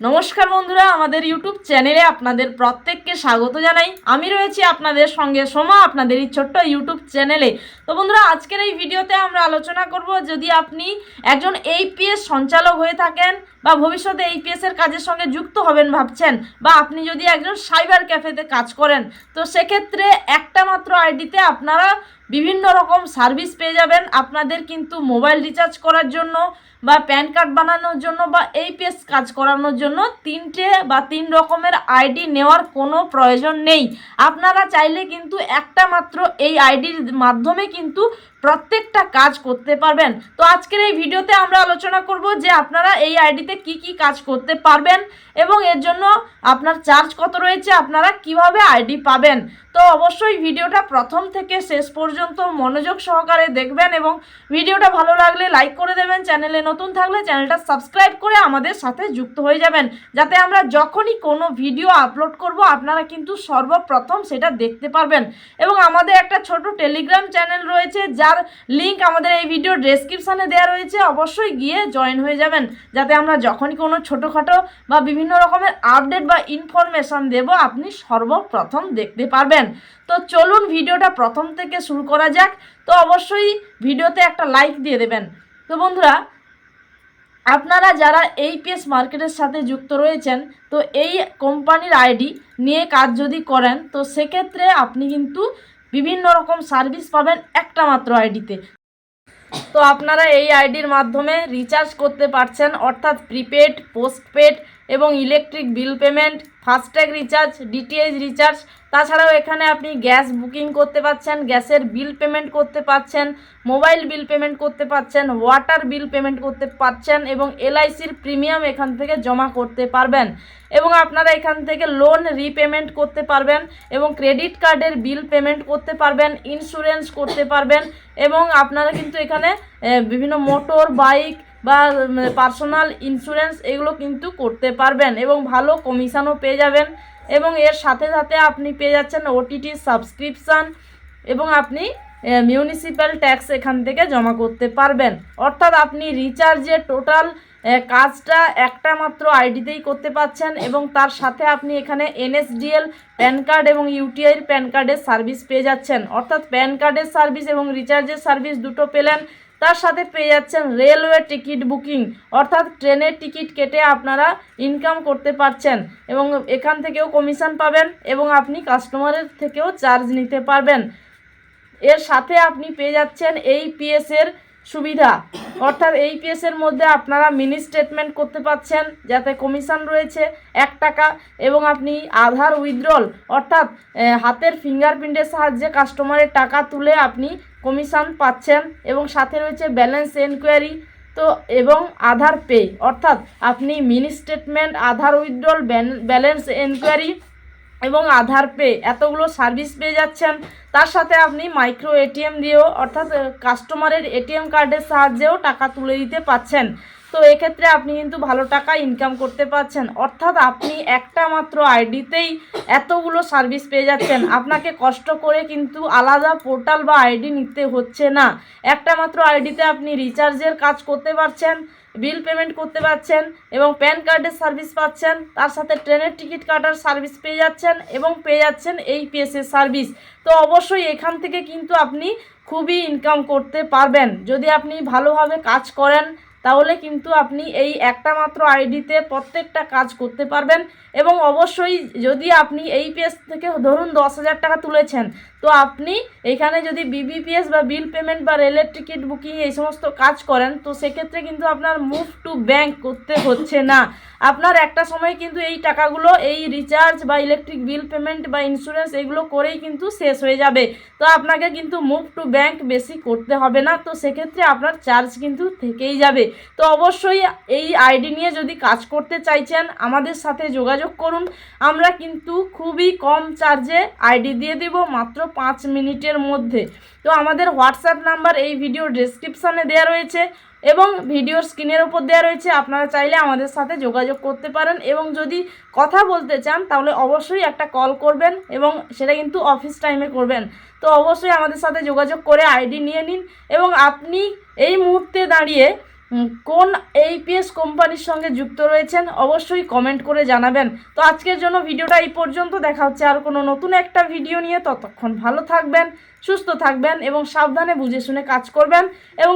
নমস্কার বন্ধুরা, আমাদের ইউটিউব চ্যানেলে আপনাদের প্রত্যেককে স্বাগত জানাই। আমি রয়েছি আপনাদের সঙ্গে সোমা আপনাদের এই ছোট্ট ইউটিউব চ্যানেলে। তো বন্ধুরা, আজকের এই ভিডিওতে আমরা আলোচনা করব যদি আপনি একজন এইপিএস সঞ্চালক হয়ে থাকেন বা ভবিষ্যতে এইপিএস এর কাজের সঙ্গে যুক্ত হবেন ভাবছেন বা আপনি যদি একজন সাইবার ক্যাফেতে কাজ করেন, তো সেক্ষেত্রে একটা মাত্র আইডিতে আপনারা বিভিন্ন রকম সার্ভিস পেয়ে যাবেন আপনাদের কিন্তু মোবাইল রিচার্জ করার জন্য বা প্যান কার্ড বানানোর জন্য বা এই পেস কাজ করানোর জন্য তিনটে বা তিন রকমের আইডি নেওয়ার কোনো প্রয়োজন নেই। আপনারা চাইলে কিন্তু একটা মাত্র এই আইডির মাধ্যমে কিন্তু প্রত্যেকটা কাজ করতে পারবেন। তো আজকের এই ভিডিওতে আমরা আলোচনা করব যে আপনারা এই আইডিতে কি কি কাজ করতে পারবেন এবং এর জন্য আপনার চার্জ কত রয়েছে, আপনারা কীভাবে আইডি পাবেন। তো অবশ্যই ভিডিওটা প্রথম থেকে শেষ পর্যন্ত মনোযোগ সহকারে দেখবেন এবং ভিডিওটা ভালো লাগলে লাইক করে দেবেন। চ্যানেলে নতুন থাকলে চ্যানেলটা সাবস্ক্রাইব করে আমাদের সাথে যুক্ত হয়ে যাবেন। যাতে আমরা যখনই কোনো ভিডিও আপলোড করব, আপনারা কিন্তু সর্বপ্রথম সেটা দেখতে পারবেন। এবং আমাদের একটা ছোট টেলিগ্রাম চ্যানেল রয়েছে যার লিংক আমাদের এই ভিডিও ডেসক্রিপশানে দেওয়া রয়েছে। অবশ্যই গিয়ে জয়েন হয়ে যাবেন। যাতে আমরা যখনই কোনো ছোটোখাটো বা বিভিন্ন রকমের আপডেট বা ইনফরমেশান দেব, আপনি সর্বপ্রথম দেখতে পারবেন। তো চলুন ভিডিওটা প্রথম থেকে শুরু করা যাক। তো অবশ্যই ভিডিওতে একটা লাইক দিয়ে দেবেন। তো বন্ধুরা, আপনারা যারা এইপিএস মার্কেটের সাথে যুক্ত রয়েছেন, তো এই কোম্পানির আইডি নিয়ে কাজ যদি করেন, তো সেক্ষেত্রে আপনি কিন্তু বিভিন্ন রকম সার্ভিস পাবেন একটা মাত্র আইডিতে। তো আপনারা এই আইডির মাধ্যমে রিচার্জ করতে পারছেন, অর্থাৎ প্রিপেড পোস্টপেড এবং electric bill payment, FASTag recharge, DTH recharge. তাছাড়াও এখানে আপনি গ্যাস বুকিং করতে পারছেন গ্যাসের বিল পেমেন্ট করতে পারছেন মোবাইল বিল পেমেন্ট করতে পারছেন ওয়াটার বিল পেমেন্ট করতে পারছেন এবং এলআইসির প্রিমিয়াম এখান থেকে জমা করতে পারবেন। এবং আপনারা এখান থেকে লোন রিপেমেন্ট করতে পারবেন এবং ক্রেডিট কার্ডের বিল পেমেন্ট করতে পারবেন, ইন্স্যুরেন্স করতে পারবেন এবং আপনারা কিন্তু এখানে বিভিন্ন মোটর, বাইক বা পার্সোনাল ইন্স্যুরেন্স এগুলো কিন্তু করতে পারবেন এবং ভালো কমিশনও পেয়ে যাবেন। এবং এর সাথে সাথে আপনি পেয়ে যাচ্ছেন ওটিটি সাবস্ক্রিপশান এবং আপনি মিউনিসিপ্যাল ট্যাক্স এখান থেকে জমা করতে পারবেন। অর্থাৎ আপনি রিচার্জের টোটাল কাজটা একটা মাত্র আইডিতেই করতে পারছেন এবং তার সাথে আপনি এখানে এনএসডিএল প্যান কার্ড এবং ইউটিআইয়ের প্যান কার্ডের সার্ভিস পেয়ে যাচ্ছেন। অর্থাৎ প্যান কার্ডের সার্ভিস এবং রিচার্জের সার্ভিস দুটো পেলেন। তার সাথে পেয়ে যাচ্ছেন রেলওয়ে টিকিট বুকিং, অর্থাৎ ট্রেনের টিকিট কেটে আপনারা ইনকাম করতে পারছেন এবং এখান থেকেও কমিশন পাবেন এবং আপনি কাস্টমারের থেকেও চার্জ নিতে পারবেন। এর সাথে আপনি পেয়ে যাচ্ছেন এই পিএসের সুবিধা। অর্থাৎ এই পিএসের মধ্যে আপনারা মিনি স্টেটমেন্ট করতে পাচ্ছেন, যাতে কমিশন রয়েছে এক টাকা এবং আপনি আধার উইথড্রল অর্থাৎ হাতের ফিঙ্গারপ্রিন্টের সাহায্যে কাস্টমারের টাকা তুলে আপনি কমিশন পাচ্ছেন এবং সাথে রয়েছে ব্যালেন্স এনকোয়ারি তো, এবং আধার পে অর্থাৎ আপনি mini statement Aadhaar withdrawal balance enquiry এবং আধার পে, এতগুলো সার্ভিস পেয়ে যাচ্ছেন। তার সাথে আপনি মাইক্রো এটিএম দিয়েও, অর্থাৎ কাস্টমারের এটিএম কার্ডের সাহায্যেও টাকা তুলে দিতে পাচ্ছেন। তো এক্ষেত্রে আপনি কিন্তু ভালো টাকা ইনকাম করতে পারছেন অর্থাৎ, আপনি একটা মাত্র আইডিতেই এতগুলো সার্ভিস পেয়ে যাচ্ছেন। আপনাকে কষ্ট করে কিন্তু আলাদা পোর্টাল বা আইডি নিতে হচ্ছে না। একটা মাত্র আইডিতে আপনি রিচার্জের কাজ করতে পারছেন। বিল পেমেন্ট করতে পারছেন এবং প্যান কার্ডের সার্ভিস পাচ্ছেন, তার সাথে ট্রেনের টিকিট কাটার সার্ভিস পেয়ে যাচ্ছেন এবং পেয়ে যাচ্ছেন এই পিএসের সার্ভিস। তো অবশ্যই এখান থেকে কিন্তু আপনি খুবই ইনকাম করতে পারবেন। যদি আপনি ভালোভাবে কাজ করেন, তাহলে কিন্তু আপনি এই একটা মাত্র আইডিতে প্রত্যেকটা কাজ করতে পারবেন। এবং অবশ্যই যদি আপনি এই পেজ থেকে ধরুন দশ হাজার টাকা তুলেছেন তো আপনি এখানে যদি বিবিপিএস বা বিল পেমেন্ট বা রেলের টিকিট বুকিং এই সমস্ত কাজ করেন, তো সেক্ষেত্রে কিন্তু আপনার মুভ টু ব্যাংক করতে হচ্ছে না। আপনার একটা সময় কিন্তু এই টাকাগুলো, এই রিচার্জ বা ইলেকট্রিক বিল পেমেন্ট বা ইন্স্যুরেন্স এগুলো করেই কিন্তু শেষ হয়ে যাবে। তো আপনাকে কিন্তু মুভ টু ব্যাংক বেশি করতে হবে না, তো সেক্ষেত্রে আপনার চার্জ কিন্তু থেকেই যাবে। তো অবশ্যই এই আইডি নিয়ে যদি কাজ করতে চাইছেন, আমাদের সাথে যোগাযোগ করুন। আমরা কিন্তু খুবই কম চার্জে আইডি দিয়ে দিব, মাত্র পাঁচ মিনিটের মধ্যে। তো আমাদের হোয়াটসঅ্যাপ নাম্বার এই ভিডিও ডেসক্রিপশানে দেওয়া রয়েছে এবং ভিডিওর স্ক্রিনের ওপর দেওয়া রয়েছে। আপনারা চাইলে আমাদের সাথে যোগাযোগ করতে পারেন এবং যদি কথা বলতে চান, তাহলে অবশ্যই একটা কল করবেন এবং সেটা কিন্তু অফিস টাইমে করবেন। তো অবশ্যই আমাদের সাথে যোগাযোগ করে আইডি নিয়ে নিন এবং আপনি এই মুহূর্তে দাঁড়িয়ে কোন এইপিএস কোম্পানির সঙ্গে যুক্ত রয়েছেন অবশ্যই কমেন্ট করে জানাবেন। তো আজকের জন্য ভিডিওটা এই পর্যন্ত। দেখা হচ্ছে আর কোনো নতুন একটা ভিডিও নিয়ে। ততক্ষণ ভালো থাকবেন, সুস্থ থাকবেন এবং সাবধানে বুঝে শুনে কাজ করবেন এবং